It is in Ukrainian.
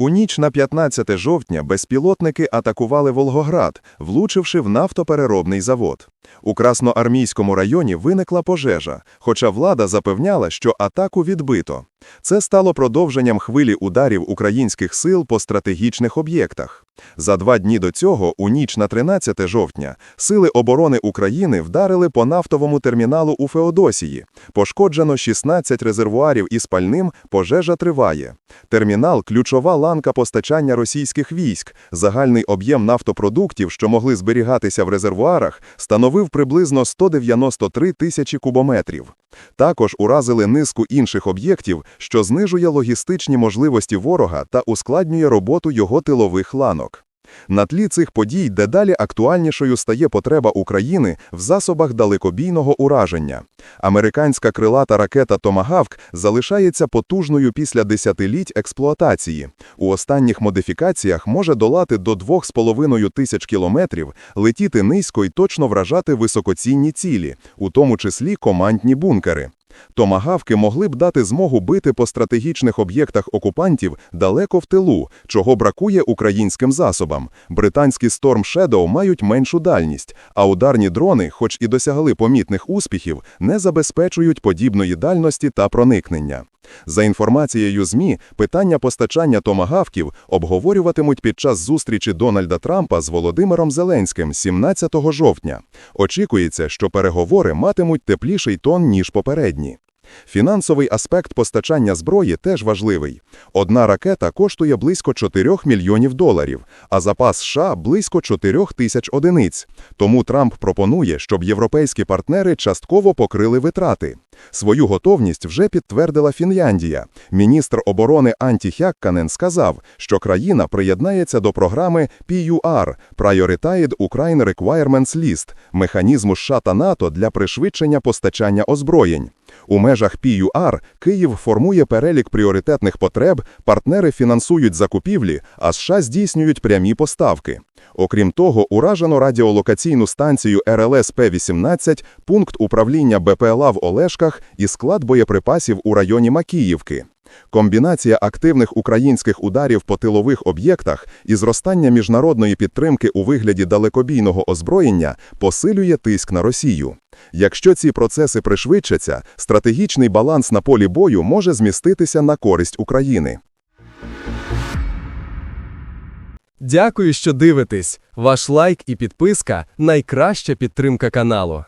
У ніч на 15 жовтня безпілотники атакували Волгоград, влучивши в нафтопереробний завод. У Красноармійському районі виникла пожежа, хоча влада запевняла, що атаку відбито. Це стало продовженням хвилі ударів українських сил по стратегічних об'єктах. За два дні до цього, у ніч на 13 жовтня, Сили оборони України вдарили по нафтовому терміналу у Феодосії. Пошкоджено 16 резервуарів із пальним, пожежа триває. Термінал – ключова ланка постачання російських військ. Загальний об'єм нафтопродуктів, що могли зберігатися в резервуарах, становив приблизно 193 тисячі кубометрів. Також уразили низку інших об'єктів, що знижує логістичні можливості ворога та ускладнює роботу його тилових ланок. На тлі цих подій дедалі актуальнішою стає потреба України в засобах далекобійного ураження. Американська крилата ракета «Томагавк» залишається потужною після десятиліть експлуатації. У останніх модифікаціях може долати до 2,5 тисяч кілометрів, летіти низько і точно вражати високоцінні цілі, у тому числі командні бункери. Томагавки могли б дати змогу бити по стратегічних об'єктах окупантів далеко в тилу, чого бракує українським засобам. Британські Storm Shadow мають меншу дальність, а ударні дрони, хоч і досягли помітних успіхів, не забезпечують подібної дальності та проникнення. За інформацією ЗМІ, питання постачання томагавків обговорюватимуть під час зустрічі Дональда Трампа з Володимиром Зеленським 17 жовтня. Очікується, що переговори матимуть тепліший тон, ніж попередні. Фінансовий аспект постачання зброї теж важливий. Одна ракета коштує близько 4 мільйонів доларів, а запас США – близько 4 тисяч одиниць. Тому Трамп пропонує, щоб європейські партнери частково покрили витрати. Свою готовність вже підтвердила Фінляндія. Міністр оборони Анті Хякканен сказав, що країна приєднається до програми PUR – Prioritized Ukraine Requirements List – механізму США та НАТО для пришвидшення постачання озброєнь. У межах PUR Київ формує перелік пріоритетних потреб, партнери фінансують закупівлі, а США здійснюють прямі поставки. Окрім того, уражено радіолокаційну станцію РЛС П-18, пункт управління БПЛА в Олешках і склад боєприпасів у районі Макіївки. Комбінація активних українських ударів по тилових об'єктах і зростання міжнародної підтримки у вигляді далекобійного озброєння посилює тиск на Росію. Якщо ці процеси пришвидшаться, стратегічний баланс на полі бою може зміститися на користь України. Дякую, що дивитесь. Ваш лайк і підписка найкраща підтримка каналу.